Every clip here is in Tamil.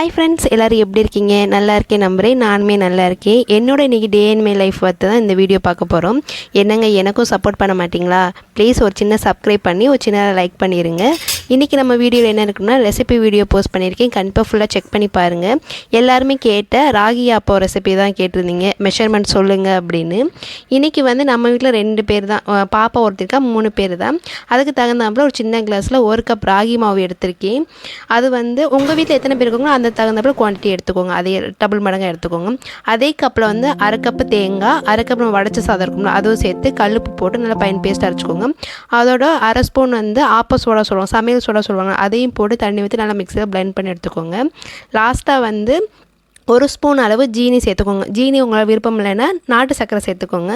ஹாய் ஃப்ரெண்ட்ஸ் எல்லோரும் எப்படி இருக்கீங்க? நல்லா இருக்கேன் நம்புறேன். நானுமே நல்லா இருக்கேன். என்னோட இன்றைக்கி டே அண்ட் மை லைஃப் பார்த்து தான் இந்த வீடியோ பார்க்க போகிறோம் என்னங்க எனக்கும் சப்போர்ட் பண்ண மாட்டிங்களா? ப்ளீஸ் ஒரு சின்ன சப்ஸ்கிரைப் பண்ணி ஒரு சின்ன லைக் பண்ணிடுங்க இன்றைக்கி நம்ம வீடியோவில் என்ன இருக்குன்னா ரெசிபி வீடியோ போஸ்ட் பண்ணியிருக்கேன். கண்டிப்பாக ஃபுல்லாக செக் பண்ணி பாருங்கள் எல்லாருமே கேட்ட ராகி அப்போ ரெசிபி தான் கேட்டிருந்தீங்க. மெஷர்மெண்ட் சொல்லுங்கள் அப்படின்னு. இன்றைக்கி வந்து நம்ம வீட்டில் ரெண்டு பேர் தான் பாப்பா ஒருத்தருக்கா மூணு பேர் தான். அதுக்கு தகுந்தாப்புல ஒரு சின்ன கிளாஸில் ஒரு கப் ராகி மாவு எடுத்திருக்கேன். அது வந்து உங்கள் வீட்டில் எத்தனை பேர் இருக்காங்களோ அந்த தகுந்தாப்புல குவான்டிட்டி எடுத்துக்கோங்க. அதே டபுள் மடங்காக எடுத்துக்கோங்க. அதே கப்பில் வந்து அரை கப்பு தேங்காய் அரை கப் நம்ம வடச்ச சாதம் இருக்கும்ல அதுவும் சேர்த்து கல்லுப்பு போட்டு நல்லா பைன் பேஸ்ட் அரைச்சிக்கோங்க. அதோட அரை ஸ்பூன் வந்து ஆப்ப சோடா சொல்லுவோம். சமையல் சுட சொல்லுவாங்க. அதையும் போட்டு தண்ணி ஊற்றி நல்லா மிக்சியில் blend பண்ணி எடுத்துக்கோங்க. லாஸ்ட்டாக வந்து ஒரு ஸ்பூன் அளவு ஜீனி சேர்த்துக்கோங்க. ஜீனி உங்களால் விருப்பம் இல்லைன்னா நாட்டு சர்க்கரை சேர்த்துக்கோங்க.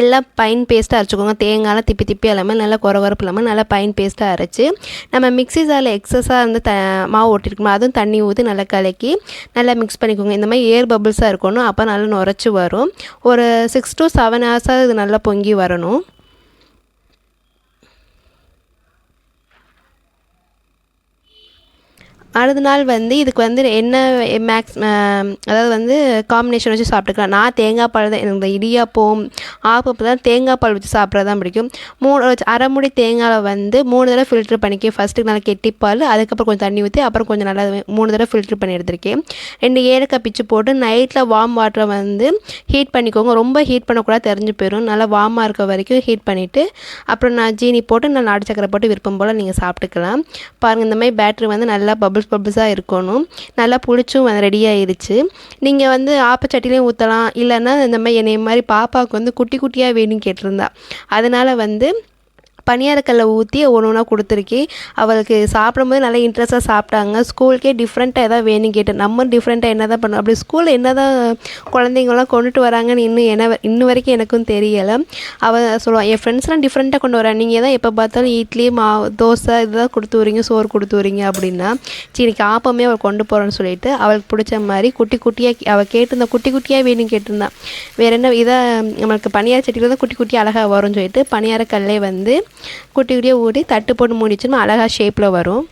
எல்லாம் பைன் பேஸ்ட்டாக அரைச்சிக்கோங்க. தேங்காய்லாம் திப்பி திப்பி இல்லாமல் நல்லா குறவரப்பு இல்லாமல் நல்லா பைன் பேஸ்ட்டாக அரைச்சி நம்ம மிக்ஸி ஜாரில் எக்ஸஸாக வந்து த மாவு ஓட்டிருக்கோம்? அதுவும் தண்ணி ஊற்றி நல்லா கலக்கி நல்லா மிக்ஸ் பண்ணிக்கோங்க. இந்த மாதிரி ஏர் பபிள்ஸாக இருக்கணும். அப்போ நல்லா நுரைச்சி வரும். ஒரு சிக்ஸ் டு செவன் ஹவர்ஸாக இது நல்லா பொங்கி வரணும். அடுத்த நாள் வந்து இதுக்கு வந்து என்ன மேக்ஸ் அதாவது வந்து காம்பினேஷன் வச்சு சாப்பிட்டுக்கலாம். நான் தேங்காய் பால் தான் எனக்கு இந்த இடியாப்பம் ஆப்பப்பு தான் தேங்காய் பால் வச்சு சாப்பிட்றது தான் பிடிக்கும். மூணு அரை மூடி தேங்காயை வந்து மூணு தடவை ஃபில்ட்ரு பண்ணிக்கி ஃபஸ்ட்டு நல்லா கெட்டிப்பால் அதுக்கப்புறம் கொஞ்சம் தண்ணி ஊற்றி அப்புறம் கொஞ்சம் நல்லா மூணு தடவை ஃபில்ட்ரு பண்ணி எடுத்திருக்கேன். ரெண்டு ஏலக்காய் பிச்சு போட்டு நைட்டில் வார்ம் வாட்டரை வந்து ஹீட் பண்ணிக்கோங்க. ரொம்ப ஹீட் பண்ணக்கூடாது தெரிஞ்சு போயிடும் நல்லா வார்மாக இருக்க வரைக்கும் ஹீட் பண்ணிவிட்டு அப்புறம் நான் ஜீனி போட்டு நான் நாட்டு சக்கரை போட்டு விருப்பம் போல் நீங்கள் சாப்பிட்டுக்கலாம். பாருங்கள் இந்த மாதிரி பேட்ரி வந்து நல்லா பபுள்ஸ் பபிள்ஸாக இருக்கணும். நல்லா புளிச்சும் ரெடி ஆயிடுச்சு நீங்கள் வந்து ஆப்பச்சட்டிலையும் ஊற்றலாம் இல்லைன்னா இந்த மாதிரி என்னை மாதிரி பாப்பாவுக்கு வந்து குட்டி குட்டியாக வேணும்னு கேட்டிருந்தா. அதனால் வந்து பணியாரக்கல்ல ஊற்றி ஒன்று ஒன்றா கொடுத்துருக்கேன். அவளுக்கு சாப்பிடும்போது நல்லா இன்ட்ரெஸ்ட்டாக சாப்பிட்டாங்க. ஸ்கூலுக்கே டிஃப்ரெண்ட்டாக எதாவது வேணும் கேட்டேன். நம்ம டிஃப்ரெண்ட்டாக என்ன தான் பண்ணோம் அப்படி ஸ்கூலில் என்ன தான் குழந்தைங்களாம் கொண்டுட்டு வராங்கன்னு இன்னும் என்ன இன்ன வரைக்கும் எனக்கும் தெரியலை. அவள் சொல்லுவாள் என் ஃப்ரெண்ட்ஸ்லாம் டிஃப்ரெண்ட்டாக கொண்டு வரேன் நீங்கள் தான் எப்போ பார்த்தாலும் இட்லி மாவு தோசை இதுதான் கொடுத்து வரீங்க சோறு கொடுத்து வரீங்க அப்படின்னா சரி ஆப்பமே அவள் கொண்டு போகிறேன்னு சொல்லிட்டு அவளுக்கு பிடிச்ச மாதிரி குட்டி குட்டியாக அவள் கேட்டிருந்தா குட்டி குட்டியாக வேணும் கேட்டிருந்தான் வேறு என்ன இதை நம்மளுக்கு பணியார செடியில் தான் குட்டி குட்டி அழகாக வரும்னு சொல்லிட்டு பனியாரக்கல்லே வந்து குட்டி குட்டியாக ஊடி தட்டு போட்டு மூடிச்சுன்னா அழகாக ஷேப்பில் வரும்.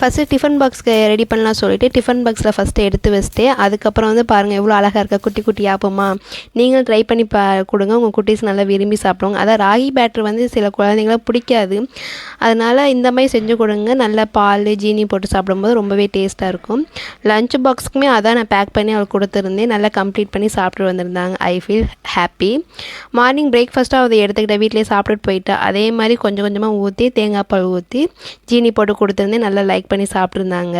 ஃபஸ்ட்டு டிஃபன் பாக்ஸ்க்கு ரெடி பண்ணலாம் சொல்லிவிட்டு டிஃபன் பாக்ஸில் ஃபஸ்ட்டு எடுத்து வச்சுட்டு அதுக்கப்புறம் வந்து பாருங்கள் எவ்வளோ அழகாக இருக்கா. குட்டி குட்டி ஆப்பமா நீங்களும் ட்ரை பண்ணி பா கொடுங்க. உங்கள் குட்டீஸ் நல்லா விரும்பி சாப்பிடுவாங்க. அதான் ராகி பேட்டர் வந்து சில குழந்தைங்களாம் பிடிக்காது. அதனால் இந்த மாதிரி செஞ்சு கொடுங்க. நல்லா பால் ஜீனி போட்டு சாப்பிடும்போது ரொம்பவே டேஸ்ட்டாக இருக்கும். லஞ்ச் பாக்ஸுக்குமே அதான் நான் பேக் பண்ணி அவளுக்கு கொடுத்துருந்தேன். நல்லா கம்ப்ளீட் பண்ணி சாப்பிட்டு வந்திருந்தாங்க. ஐ ஃபீல் ஹாப்பி மார்னிங் பிரேக்ஃபாஸ்ட்டாக அதை எடுத்துக்கிட்ட வீட்டிலே சாப்பிட்டுட்டு போயிட்டா. அதே மாதிரி கொஞ்சம் கொஞ்சமாக ஊற்றி தேங்காய் பால் ஊற்றி ஜீனி போட்டு கொடுத்துருந்தேன். நல்லா லைக் பண்ணி சாப்பிட்ருந்தாங்க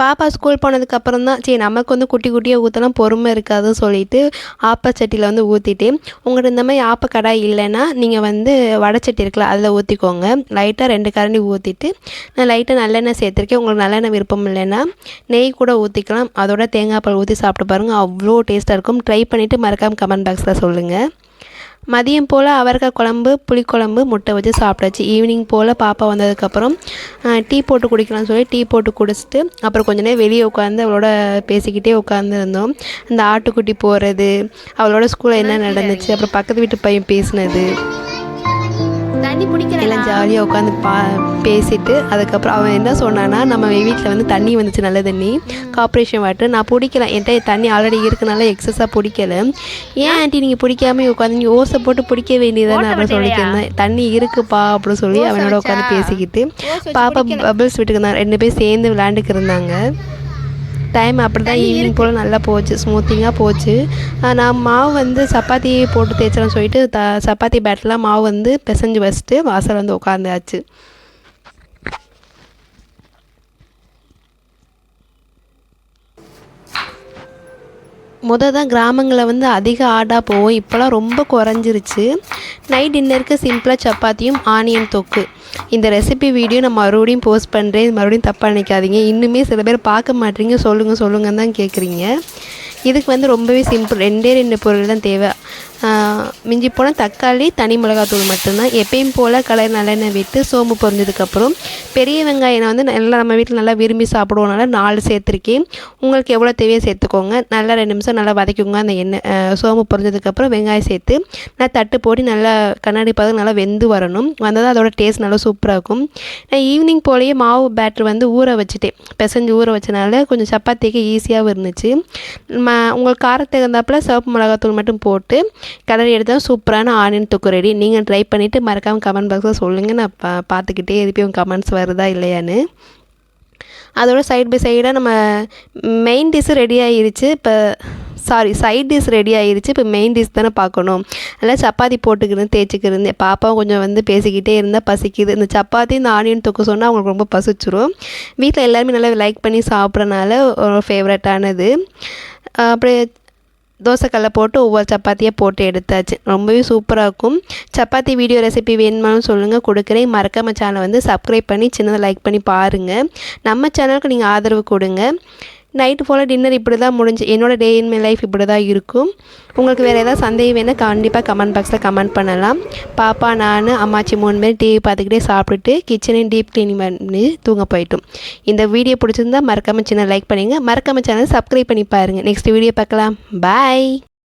பாப்பா ஸ்கூல் போனதுக்கப்புறம் தான் சரி நமக்கு வந்து குட்டி குட்டியாக ஊற்றலாம் பொறுமை இருக்காதுன்னு சொல்லிட்டு ஆப்பச்சட்டியில் வந்து ஊற்றிட்டு உங்கள்கிட்ட இந்த மாதிரி ஆப்ப கடாய் இல்லைன்னா நீங்கள் வந்து வடைச்சட்டி இருக்குல்ல அதில் ஊற்றிக்கோங்க லைட்டாக ரெண்டு கரண்டி ஊற்றிட்டு நான் லைட்டாக நல்லெண்ணெய் சேர்த்துருக்கேன். உங்களுக்கு நல்லெண்ணெய் விருப்பம் இல்லைன்னா நெய் கூட ஊற்றிக்கலாம் அதோட தேங்காய் பால் ஊற்றி சாப்பிட்டு பாருங்கள் அவ்வளோ டேஸ்ட்டாக இருக்கும். ட்ரை பண்ணிவிட்டு மறக்காமல் கமெண்ட் பாக்ஸில் சொல்லுங்கள் மதியம் போல் அவரைக்காய் குழம்பு புளிக்குழம்பு முட்டை வச்சு சாப்பிட்டாச்சு. ஈவினிங் போல் பாப்பா வந்ததுக்கப்புறம் டீ போட்டு குடிக்கலாம்னு சொல்லி டீ போட்டு குடிச்சிட்டு அப்புறம் கொஞ்ச நேரம் வெளியே உட்காந்து அவளோட பேசிக்கிட்டே உட்காந்துருந்தோம் இந்த ஆட்டுக்குட்டி போகிறது அவளோட ஸ்கூலில் என்ன நடந்துச்சு அப்புறம் பக்கத்து வீட்டு பையன் பேசினது. தண்ணி பிடிக்கிறேன் எல்லாம் ஜாலியாக உட்காந்து பா பேசிட்டு அதுக்கப்புறம் அவன் என்ன சொன்னான்னா நம்ம வீட்டில் வந்து தண்ணி வந்துச்சு நல்ல தண்ணி. கார்ப்பரேஷன் வாட்டர் நான் பிடிக்கல. என்கிட்ட தண்ணி ஆல்ரெடி இருக்கனால எக்ஸஸாக பிடிக்கல. ஏன் ஆண்டி நீங்கள் பிடிக்காம உட்காந்து நீங்கள் ஓசை போட்டு பிடிக்க வேண்டியதானே அப்படின்னு சொல்லியிருந்தேன் தண்ணி இருக்குப்பா அப்படின்னு சொல்லி அவனோட உட்காந்து பேசிக்கிட்டு பாப்பா பபிள்ஸ் வீட்டுக்கு தான் ரெண்டு பேரும் சேர்ந்து விளையாண்டுக்கு இருந்தாங்க. டைம் அப்படி தான் ஈவினிங் போல் நல்லா போச்சு ஸ்மூத்திங்காக போச்சு. நான் மாவு வந்து சப்பாத்தி போட்டு தேய்ச்சலாம்னு சொல்லிட்டு த சப்பாத்தி பேட்டர்லாம் மாவு வந்து பிசைஞ்சு வச்சுட்டு வாசல் வந்து உட்காந்தாச்சு முத தான் கிராமங்களில் வந்து அதிக ஆடாக போகும் இப்போலாம் ரொம்ப குறைஞ்சிருச்சு. நைட் டின்னருக்கு சிம்பிளாக சப்பாத்தியும் ஆனியன் தொக்கு. இந்த ரெசிபி வீடியோ நான் மறுபடியும் போஸ்ட் பண்ணுறேன் மறுபடியும் தப்பாக நினைக்காதீங்க. இன்னுமே சில பேர் பார்க்க மாட்டீங்க. சொல்லுங்கள் சொல்லுங்கன்னு தான் கேட்குறீங்க இதுக்கு வந்து ரொம்பவே சிம்பிள் ரெண்டே ரெண்டு பொருள் தான் தேவை. மிஞ்சி போனால் தக்காளி தனி மிளகாத்தூள் மட்டும்தான். எப்பயும் போல் கலர் நல்லெண்ணெய் விட்டு சோம்பு பொரிஞ்சதுக்கப்புறம் பெரிய வெங்காயம் வந்து நல்லா நம்ம வீட்டில் நல்லா விரும்பி சாப்பிடுவோம்னால நாலு சேர்த்துருக்கேன். உங்களுக்கு எவ்வளோ தேவையோ சேர்த்துக்கோங்க. நல்லா ரெண்டு நிமிஷம் நல்லா வதக்கிக்கோங்க அந்த எண்ணெய் சோம்பு பொரிஞ்சதுக்கப்புறம் வெங்காயம் சேர்த்து நல்லா தட்டு போட்டு நல்லா கண்ணாடி பார்த்து நல்லா வெந்து வரணும். வந்தது அதோட டேஸ்ட் நல்லா சூப்பராக இருக்கும். நான் ஈவினிங் போலேயே மாவு பேட்டர் வந்து ஊற வச்சுட்டேன். பிசைஞ்சு ஊற வச்சனால கொஞ்சம் சப்பாத்திக்கு ஈஸியாகவும் இருந்துச்சு. ம உங்களுக்கு காரத்துக்கு தகுந்தாப்புல சிவப்பு மிளகாத்தூள் மட்டும் போட்டு கலரி எடுத்தால் சூப்பரான ஆனியன் தொக்கு ரெடி நீங்கள் ட்ரை பண்ணிவிட்டு மறக்காமல் கமெண்ட் பாக்ஸில் சொல்லுங்கள் நான் பா பார்த்துக்கிட்டே இருப்பேன் கமெண்ட்ஸ் வருதா இல்லையான்னு. அதோட சைட் பை சைடாக நம்ம மெயின் டிஷ்ஷு ரெடி ஆகிருச்சு இப்போ சாரி சைட் டிஷ் ரெடி ஆகிருச்சு இப்போ மெயின் டிஷ் தானே பார்க்கணும். அதில் சப்பாத்தி போட்டுக்கிருந்து தேய்ச்சிக்கிருந்து பாப்பாவும் கொஞ்சம் வந்து பேசிக்கிட்டே இருந்தால் பசிக்குது. இந்த சப்பாத்தி இந்த ஆனியன் தொக்கு சொன்னால் அவங்களுக்கு ரொம்ப பசிச்சிரும். வீட்டில் எல்லாருமே நல்லா லைக் பண்ணி சாப்பிட்றனால ஒரு ஃபேவரட்டானது அப்படியே தோசைக்கல்லை போட்டு ஒவ்வொரு சப்பாத்தியாக போட்டு எடுத்தாச்சு. ரொம்பவே சூப்பராக இருக்கும். சப்பாத்தி வீடியோ ரெசிபி வேணுமானு சொல்லுங்கள் கொடுக்குறேன். மறக்காம சேனலை வந்து சப்ஸ்கிரைப் பண்ணி சின்னதாக லைக் பண்ணி பாருங்கள் நம்ம சேனலுக்கு நீங்கள் ஆதரவு கொடுங்க. நைட்டு போல் டின்னர் இப்படி தான் முடிஞ்சு என்னோட டே இன் மை லைஃப் இப்படி தான் இருக்கும். உங்களுக்கு வேறு ஏதாவது சந்தேகம் வேணால் கண்டிப்பாக கமெண்ட் பாக்ஸில் கமெண்ட் பண்ணலாம். பாப்பா நான் அம்மாச்சி மூணு பேர் டிவி பார்த்துக்கிட்டே சாப்பிட்டுட்டு கிச்சனையும் டீப் க்ளீனிங் பண்ணி தூங்க போயிட்டோம். இந்த வீடியோ பிடிச்சிருந்தா மறக்காம சின்ன லைக் பண்ணுங்கள் மறக்காம சேனல் சப்ஸ்கிரைப் பண்ணி பாருங்கள் நெக்ஸ்ட் வீடியோ பார்க்கலாம். பாய்